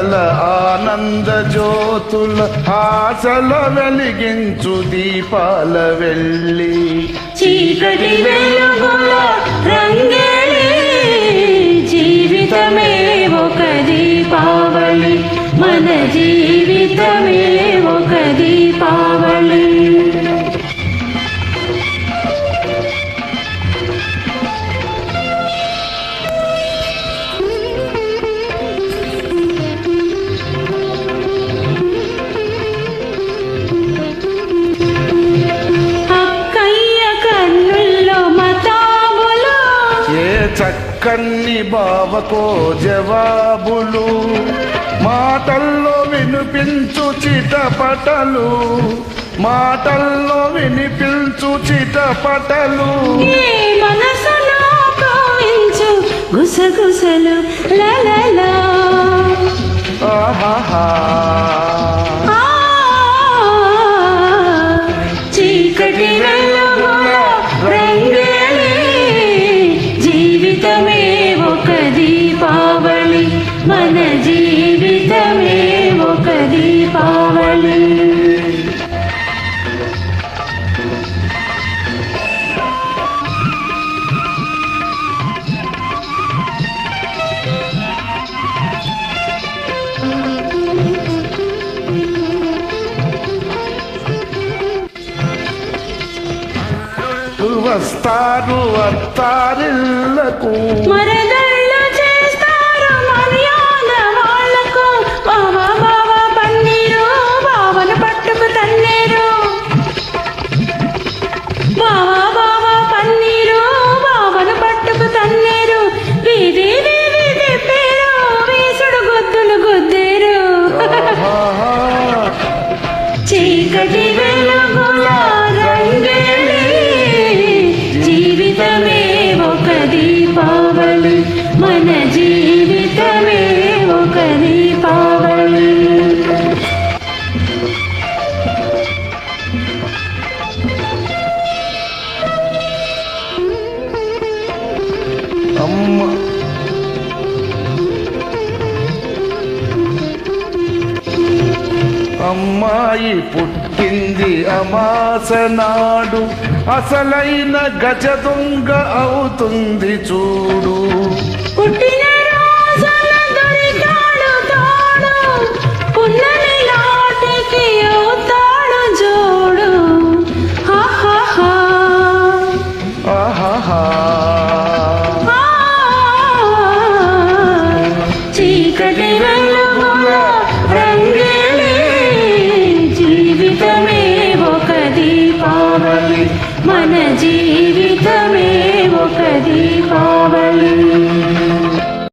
మంగళ ఆనంద జ్యోతుల ఆశల వెలిగించు దీపాల వెళ్ళి చీకటి వెలుగుల రంగేలి జీవితమే ఒక దీపావళి. మన జీవితమే ఒక దీపావళి ఏ చక్కన్ని బావకో జవాబులు మాటల్లో వినిపించు చిటపటలు మాటల్లో వినిపించు చిటపటలు. గుసగుసలు ఆహాహా. వస్తారు వస్తారిల్లకు మన జీవితమే అమ్మాయి పుట్టింది అమాస నాడు అసలైన గజ దొంగ అవుతుంది చూడు. పుట్టిన దీపావళి మన జీవితమే ఒక దీపావళి.